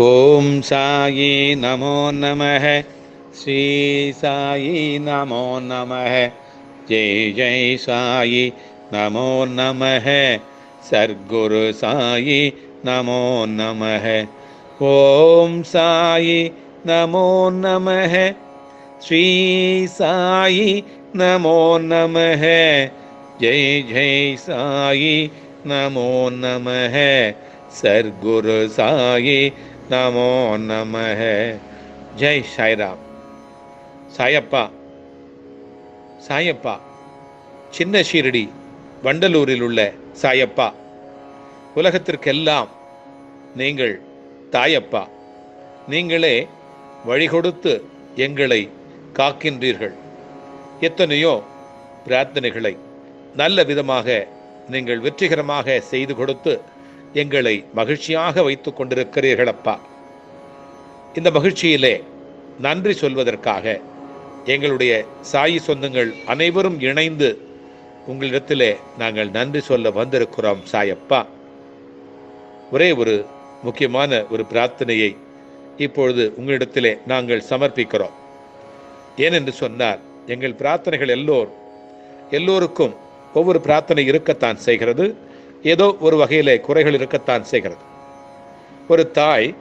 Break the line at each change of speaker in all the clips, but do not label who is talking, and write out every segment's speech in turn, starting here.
ॐ सा नमो नमः। श्री सा नमो नमः। जय जय सा नमो नमः। सर् गुरु नमो नमः। ॐ सामो नमः श्री सामो नमः जय जय सामो नमः सर् गुरु நமோ நமः ஜெய் சாய்ராம் சாயப்பா சாயப்பா சின்ன ஷீரடி வண்டலூரில் உள்ள சாயப்பா. உலகத்திற்கெல்லாம் நீங்கள் தாயப்பா. நீங்களே வழி கொடுத்து எங்களை காக்கின்றீர்கள். எத்தனையோ பிரார்த்தனைகளை நல்ல விதமாக நீங்கள் வெற்றிகரமாக செய்து கொடுத்து எங்களை மகிழ்ச்சியாக வைத்துக் கொண்டிருக்கிறீர்கள் அப்பா இந்த மகிழ்ச்சியிலே நன்றி சொல்வதற்காக எங்களுடைய சாயி சொந்தங்கள் அனைவரும் இணைந்து உங்களிடத்திலே நாங்கள் நன்றி சொல்ல வந்திருக்கிறோம் சாயப்பா. ஒரே ஒரு முக்கியமான ஒரு பிரார்த்தனையை இப்பொழுது உங்களிடத்திலே நாங்கள் சமர்ப்பிக்கிறோம். ஏனென்று சொன்னால் எங்கள் பிரார்த்தனைகள் எல்லோர் எல்லோருக்கும் ஒவ்வொரு பிரார்த்தனை இருக்கத்தான் செய்கிறது. ஏதோ ஒரு வகையிலே குறைகள் இருக்கத்தான் செய்கிறது. ஒரு தாய்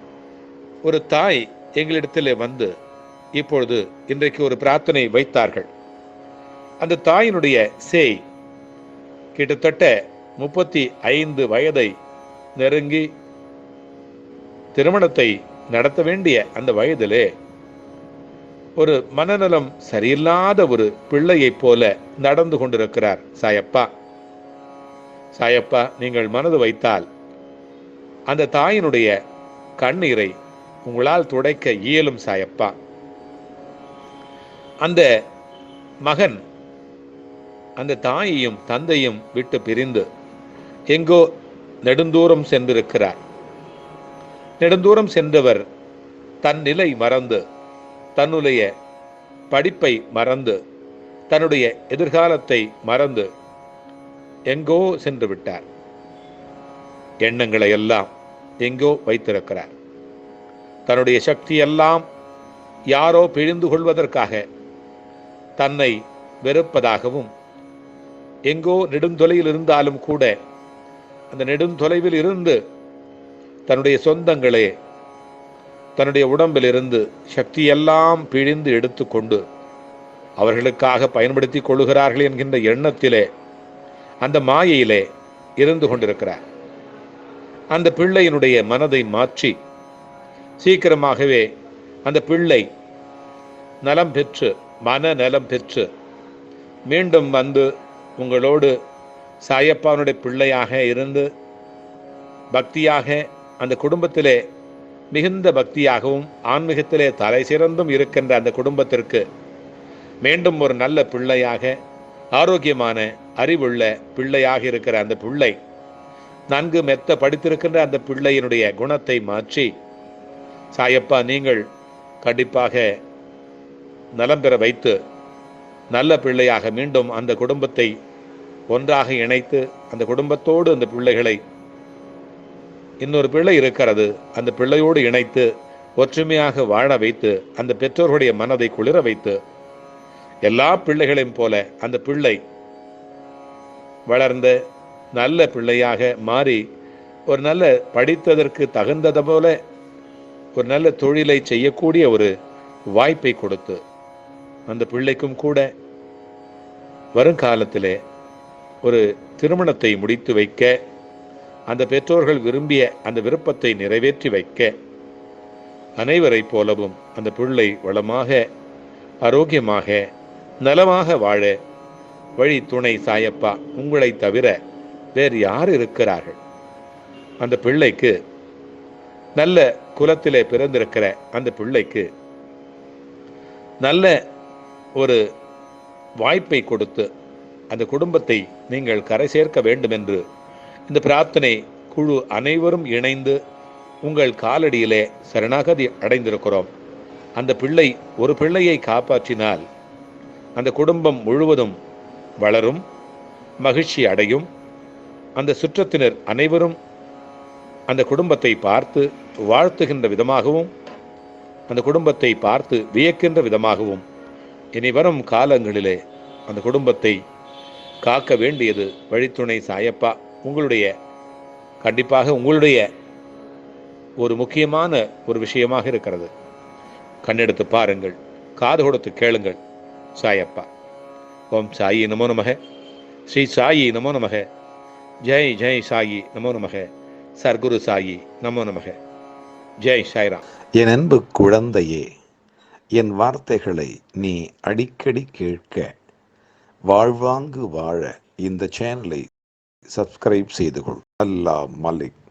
ஒரு தாய் எங்களிடத்திலே வந்து இப்பொழுது இன்றைக்கு ஒரு பிரார்த்தனை வைத்தார்கள். அந்த தாயினுடைய சேய் கிட்டத்தட்ட முப்பத்தி ஐந்து வயதை நெருங்கி திருமணத்தை நடத்த வேண்டிய அந்த வயதிலே ஒரு மனநலம் சரியில்லாத ஒரு பிள்ளையைப் போல நடந்து கொண்டிருக்கிறார் சாயப்பா. சாயப்பா நீங்கள் மனது வைத்தால் அந்த தாயினுடைய கண்ணீரை உங்களால் துடைக்க இயலும் சாயப்பா. அந்த மகன் அந்த தாயையும் தந்தையும் விட்டு பிரிந்து எங்கோ நெடுந்தூரம் சென்றிருக்கிறார். நெடுந்தூரம் சென்றவர் தன் நிலை மறந்து தன்னுடைய படிப்பை மறந்து தன்னுடைய எதிர்காலத்தை மறந்து எங்கோ சென்று விட்டார். எண்ணங்களை எல்லாம் எங்கோ வைத்திருக்கிறார். தன்னுடைய சக்தியெல்லாம் யாரோ பிழிந்து கொள்வதற்காக தன்னை வெறுப்பதாகவும் எங்கோ நெடுந்தொலையில் இருந்தாலும் கூட அந்த நெடுந்தொலைவில் இருந்து தன்னுடைய சொந்தங்களே தன்னுடைய உடம்பில் இருந்து சக்தியெல்லாம் பிழிந்து எடுத்துக்கொண்டு அவர்களுக்காக பயன்படுத்தி கொள்ளுகிறார்கள் என்கின்ற எண்ணத்திலே அந்த மாயையிலே இருந்து கொண்டிருக்கிறார். அந்த பிள்ளையினுடைய மனதை மாற்றி சீக்கிரமாகவே அந்த பிள்ளை நலம் பெற்று மன நலம் பெற்று மீண்டும் வந்து உங்களோடு சாயப்பானுடைய பிள்ளையாக இருந்து பக்தியாக அந்த குடும்பத்திலே மிகுந்த பக்தியாகவும் ஆன்மீகத்திலே தலை சிறந்தும் இருக்கின்ற அந்த குடும்பத்திற்கு மீண்டும் ஒரு நல்ல பிள்ளையாக ஆரோக்கியமான அறிவுள்ள பிள்ளையாக இருக்கிற அந்த பிள்ளை நன்கு மெத்த படித்திருக்கின்ற அந்த பிள்ளையினுடைய குணத்தை மாற்றி சாயப்பா நீங்கள் கண்டிப்பாக நலம் பெற வைத்து நல்ல பிள்ளையாக மீண்டும் அந்த குடும்பத்தை ஒன்றாக இணைத்து அந்த குடும்பத்தோடு அந்த பிள்ளைகளை இன்னொரு பிள்ளை இருக்கிறது அந்த பிள்ளையோடு இணைத்து ஒற்றுமையாக வாழ வைத்து அந்த பெற்றோர்களுடைய மனதை குளிர வைத்து எல்லா பிள்ளைகளையும் போல அந்த பிள்ளை வளர்ந்த நல்ல பிள்ளையாக மாறி ஒரு நல்ல படித்ததற்கு தகுந்தது போல ஒரு நல்ல தொழிலை செய்யக்கூடிய ஒரு வாய்ப்பை கொடுத்து அந்த பிள்ளைக்கும் கூட வருங்காலத்திலே ஒரு திருமணத்தை முடித்து வைக்க அந்த பெற்றோர்கள் விரும்பிய அந்த விருப்பத்தை நிறைவேற்றி வைக்க அனைவரை போலவும் அந்த பிள்ளை வளமாக ஆரோக்கியமாக நலமாக வாழ வழி துணை சாயப்பா உங்களை தவிர வேறு யார் இருக்கிறார்கள்? அந்த பிள்ளைக்கு நல்ல குலத்திலே பிறந்திருக்கிற அந்த பிள்ளைக்கு நல்ல ஒரு வாய்ப்பை கொடுத்து அந்த குடும்பத்தை நீங்கள் கரை சேர்க்க வேண்டும் என்று இந்த பிரார்த்தனை குழு அனைவரும் இணைந்து உங்கள் காலடியிலே சரணாகதி அடைந்திருக்கிறோம். அந்த பிள்ளை ஒரு பிள்ளையை காப்பாற்றினால் அந்த குடும்பம் முழுவதும் வளரும் மகிழ்ச்சி அடையும். அந்த சுற்றத்தினர் அனைவரும் அந்த குடும்பத்தை பார்த்து வாழ்த்துகின்ற விதமாகவும் அந்த குடும்பத்தை பார்த்து வியக்கின்ற விதமாகவும் இனி வரும் காலங்களிலே அந்த குடும்பத்தை காக்க வேண்டியது வழித்துணை சாயப்பா உங்களுடைய கண்டிப்பாக உங்களுடைய ஒரு முக்கியமான ஒரு விஷயமாக இருக்கிறது. கண்ணெடுத்து பாருங்கள் காது கொடுத்து கேளுங்கள் சாயப்பா. ஓம் சாயி நமோ நமக. ஸ்ரீ சாயி நமோ நமக. ஜெய் ஜெய் சாயி நமோ நமக. சர்க்குரு சாயி நமோ நமக. ஜெய் சாய்ராம்.
என் அன்பு குழந்தையே என் வார்த்தைகளை நீ அடிக்கடி கேட்க வாழ்வாங்கு வாழ இந்த சேனலை சப்ஸ்கிரைப் செய்து கொள். அல்லா மலிக்.